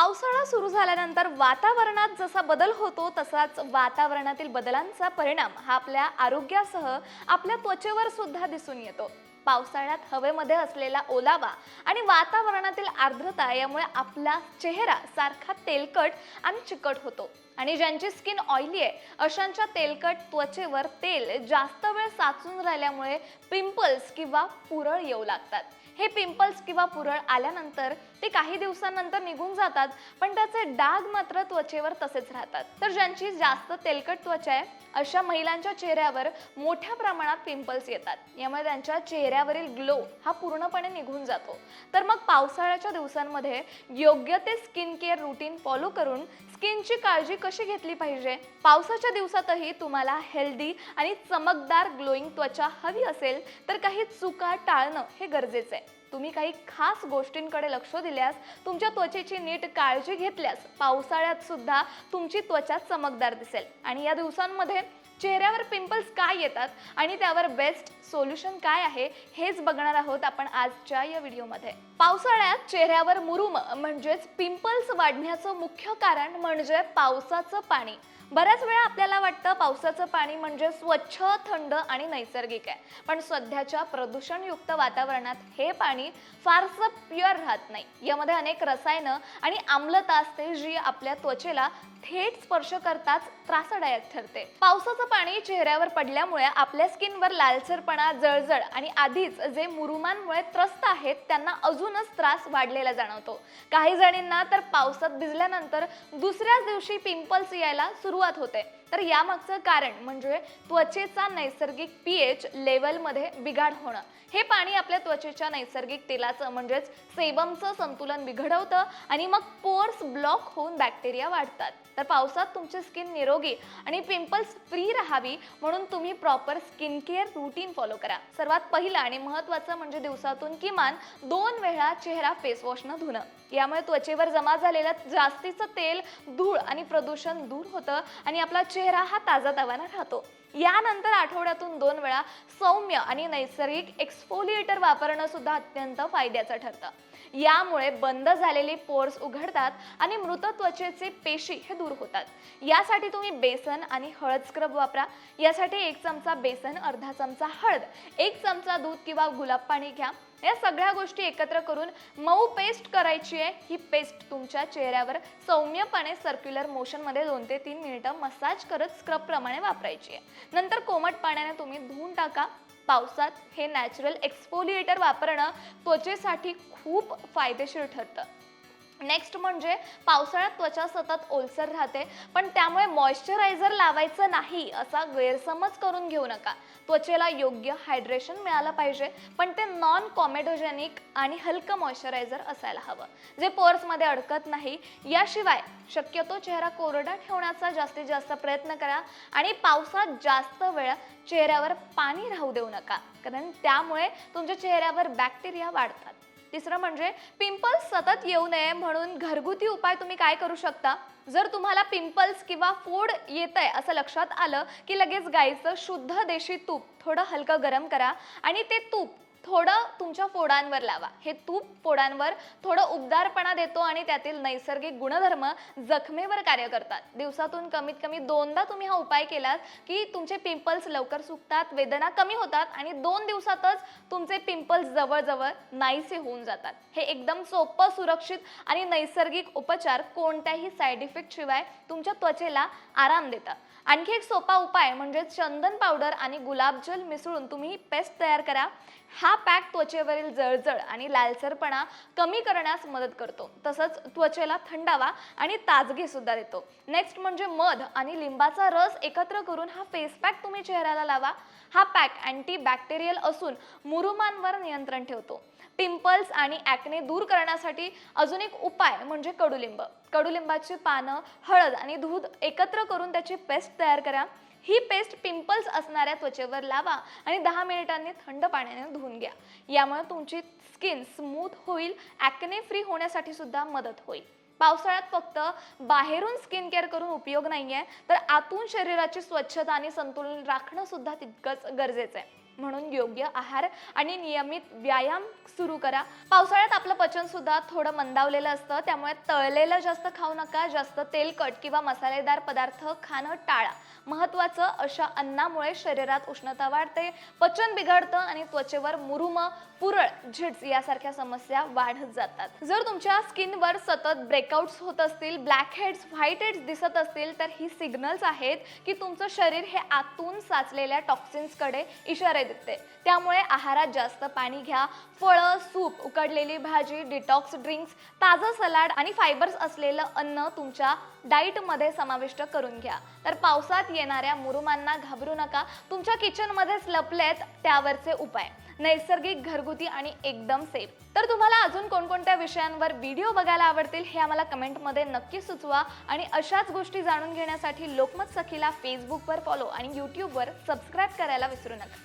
पावसाळा सुरू झाल्यानंतर वातावरणात जसा बदल होतो तसाच वातावरणातील बदलांचा परिणाम हा आपल्या आरोग्यासह आपल्या त्वचेवर सुद्धा दिसून येतो. पावसाळ्यात हवेमध्ये असलेला ओलावा आणि वातावरणातील आर्द्रता यामुळे आपला चेहरा सारखा तेलकट आणि चिकट होतो. आणि ज्यांची स्किन ऑइली आहे अशांच्या तेलकट त्वचेवर तेल जास्त वेळ साचून राहिल्यामुळे पिंपल्स किंवा पुरळ येऊ लागतात. हे पिंपल्स किंवा पुरळ आल्यानंतर ते काही दिवसांनंतर निघून जातात पण त्याचे डाग मात्र त्वचेवर तसेच राहतात. तर ज्यांची जास्त तेलकट त्वचा आहे अशा महिलांच्या चेहऱ्यावर मोठ्या प्रमाणात पिंपल्स येतात. यामुळे त्यांच्या चेहऱ्यावरील ग्लो हा पूर्णपणे निघून जातो. तर मग पावसाळ्याच्या दिवसांमध्ये योग्य ते स्किन केअर रुटीन फॉलो करून स्किनची काळजी कशी घेतली पाहिजे? पावसाच्या दिवसातही तुम्हाला हेल्दी आणि चमकदार ग्लोईंग त्वचा हवी असेल तर काही चुका टाळणं हे गरजेचं आहे. तुम्ही काही खास गोष्टींकडे लक्ष दिल्यास तुमच्या त्वचेची नीट काळजी घेतल्यास पावसाळ्यात सुद्धा तुमची त्वचा चमकदार दिसेल. आणि या दिवसांमध्ये चेहऱ्यावर पिंपल्स काय येतात आणि त्यावर बेस्ट सोल्युशन काय आहे हेच बघणार आहोत आपण आजच्या या व्हिडिओमध्ये पावसाळ्यात चेहऱ्यावर मुरुम म्हणजेच पिंपल्स वाढण्याचं मुख्य कारण म्हणजे पावसाचं पाणी. बऱ्याच वेळा आपल्याला वाटतं पावसाचं पाणी म्हणजे स्वच्छ थंड आणि नैसर्गिक आहे. पण सध्याच्या प्रदूषणयुक्त वातावरणात हे पाणी फारसं प्युअर राहत नाही. यामध्ये अनेक रसायनं आणि आम्लता असते जी आपल्या त्वचेला थेट स्पर्श करताच त्रासदायक ठरते. पावसाचं पाणी चेहऱ्यावर पडल्यामुळे आपल्या स्किनवर लालसरपणा जळजळ आणि आधीच जे मुरुमांमुळे त्रस्त आहेत त्यांना अजूनच त्रास वाढलेला जाणवतो. काही जणींना तर पावसात भिजल्यानंतर दुसऱ्याच दिवशी पिंपल्स यायला सुरुवात होते. तर यामागचं कारण म्हणजे त्वचेचा नैसर्गिक पी एच लेवलमध्ये बिघाड होणं. हे पाणी आपल्या त्वचेच्या नैसर्गिक तेलाचं म्हणजेच सेबमचं संतुलन बिघडवतं आणि मग पोर्स ब्लॉक होऊन बॅक्टेरिया वाढतात. तर पावसात तुमची स्किन निरोगी आणि पिंपल्स फ्री राहावी म्हणून तुम्ही proper skin care routine follow करा. सर्वात पहिलं आणि महत्त्वाचं म्हणजे दिवसातून किमान दोन वेळा चेहरा फेसवॉशनं धुणं. यामुळे त्वचेवर जमा झालेलं जास्तीचं तेल धूळ आणि प्रदूषण दूर होतं आणि आपला चेहरा चेहरा हा ताजा तवाना राहतो. यानंतर आठवड्यातून दोन वेळा सौम्य आणि नैसर्गिक एक्सफोलिएटर वापरणं सुद्धा अत्यंत फायद्याचं ठरतं. यामुळे बंद झालेले पोर्स उघडतात आणि मृत त्वचेचे पेशी हे दूर होतात. यासाठी तुम्ही बेसन आणि हळद स्क्रब वापरा. यासाठी एक चमचा बेसन अर्धा चमचा हळद एक चमचा दूध किंवा गुलाब पाणी घ्या. या सगळ्या गोष्टी एकत्र करून मऊ पेस्ट करायची आहे. ही पेस्ट तुमच्या चेहऱ्यावर सौम्यपणे सर्क्युलर मोशनमध्ये दोन ते तीन मिनिटं मसाज करत स्क्रबप्रमाणे वापरायची आहे. नंतर कोमट पाण्याने तुम्ही धुवून टाका. पावसात हे नॅचरल एक्सफोलिएटर वापरणं त्वचेसाठी खूप फायदेशीर ठरतं. नेक्स्ट म्हणजे पावसाळ्यात त्वचा सतत ओलसर राहते पण त्यामुळे मॉइश्चरायझर लावायचं नाही असा गैरसमज करून घेऊ नका. त्वचेला योग्य हायड्रेशन मिळालं पाहिजे पण ते नॉन कॉमेडोजेनिक आणि हलकं मॉइश्चरायझर असायला हवं जे पोर्समध्ये अडकत नाही. याशिवाय शक्यतो चेहरा कोरडा ठेवण्याचा जास्तीत जास्त प्रयत्न करा आणि पावसात जास्त वेळ चेहऱ्यावर पाणी राहू देऊ नका कारण त्यामुळे तुमच्या चेहऱ्यावर बॅक्टेरिया वाढतात. तिसरं म्हणजे पिंपल्स सतत येऊ नये म्हणून घरगुती उपाय तुम्ही काय करू शकता? जर तुम्हाला पिंपल्स किंवा फोड येत आहे असं लक्षात आलं की लगेच गाईचं शुद्ध देशी तूप थोडं हलकं गरम करा आणि ते तूप थोडं तुमच्या फोडांवर लावा. हे तूप फोडांवर थोडं उबदारपणा देतो आणि त्यातील नैसर्गिक गुणधर्म जखमेवर कार्य करतात. दिवसातून कमीत कमी दोनदा तुम्ही हा उपाय केलात की तुमचे पिंपल्स लवकर सुकतात वेदना कमी होतात आणि दोन दिवसातच तुमचे पिंपल्स जवळजवळ नाहीसे होऊन जातात. हे एकदम सोपं सुरक्षित आणि नैसर्गिक उपचार कोणत्याही साईड इफेक्ट शिवाय तुमच्या त्वचेला आराम देतात. आणखी एक सोपा उपाय म्हणजे चंदन पावडर आणि गुलाबजल मिसळून तुम्ही पेस्ट तयार करा. हा पॅक त्वचेवरील जळजळ आणि लालसरपणा कमी करण्यास मदत करतो. तसंच त्वचेला थंडावा आणि ताजगी सुद्धा देतो. नेक्स्ट म्हणजे मध आणि लिंबाचा रस एकत्र करून हा फेस पॅक तुम्ही चेहऱ्याला लावा. हा पॅक अँटी बॅक्टेरियल असून मुरुमांवर नियंत्रण ठेवतो. पिंपल्स आणि ॲक्ने दूर करण्यासाठी अजून एक उपाय म्हणजे कडुलिंब. कडुलिंबाची पानं हळद आणि दूध एकत्र करून त्याची पेस्ट तयार करा. ही पेस्ट पिंपल्स असणाऱ्या त्वचेवर लावा आणि दहा मिनिटांनी थंड पाण्याने धुवून घ्या. यामुळे तुमची स्किन स्मूथ होईल ॲक्ने फ्री होण्यासाठी सुद्धा मदत होईल. पावसाळ्यात फक्त बाहेरून स्किन केअर करून उपयोग नाही आहे तर आतून शरीराची स्वच्छता आणि संतुलन राखणं सुद्धा तितकंच गरजेचं आहे. म्हणून योग्य आहार आणि नियमित व्यायाम सुरू करा. पावसाळ्यात आपलं पचन सुद्धा थोडं मंदावलेलं असतं. त्यामुळे तळलेलं जास्त खाऊ नका. जास्त तेलकट किंवा मसालेदार पदार्थ खाणं टाळा. महत्वाचं अशा अन्नामुळे शरीरात उष्णता वाढते पचन बिघडतं आणि त्वचेवर मुरुम पुरळ झिड्स यासारख्या समस्या वाढत जातात. जर तुमच्या स्किनवर सतत ब्रेकआउट्स होत असतील ब्लॅक हेड्स व्हाईट हेड्स दिसत असतील तर ही सिग्नल्स आहेत की तुमचं शरीर हे आतून साचलेल्या टॉक्सिन्सकडे इशारे देते त्यामुळे आहारात जास्त पाणी घ्या. फळं सूप उकडलेली भाजी डिटॉक्स ड्रिंक्स ताजं सलाड आणि फायबर्स असलेलं अन्न तुमच्या डाईटमध्ये समाविष्ट करून घ्या. तर पावसात येणाऱ्या मुरुमांना घाबरू नका. तुमच्या किचनमध्येच लपलेत त्यावरचे उपाय. नैसर्गिक घरगुती आणि एकदम सेफ तर तुम्हाला अजून कोणकोणत्या विषयांवर व्हिडिओ बघायला आवडतील हे आम्हाला कमेंटमध्ये नक्की सुचवा आणि अशाच गोष्टी जाणून घेण्यासाठी लोकमत सखीला फेसबुकवर फॉलो आणि यूट्यूबवर सबस्क्राईब करायला विसरू नका.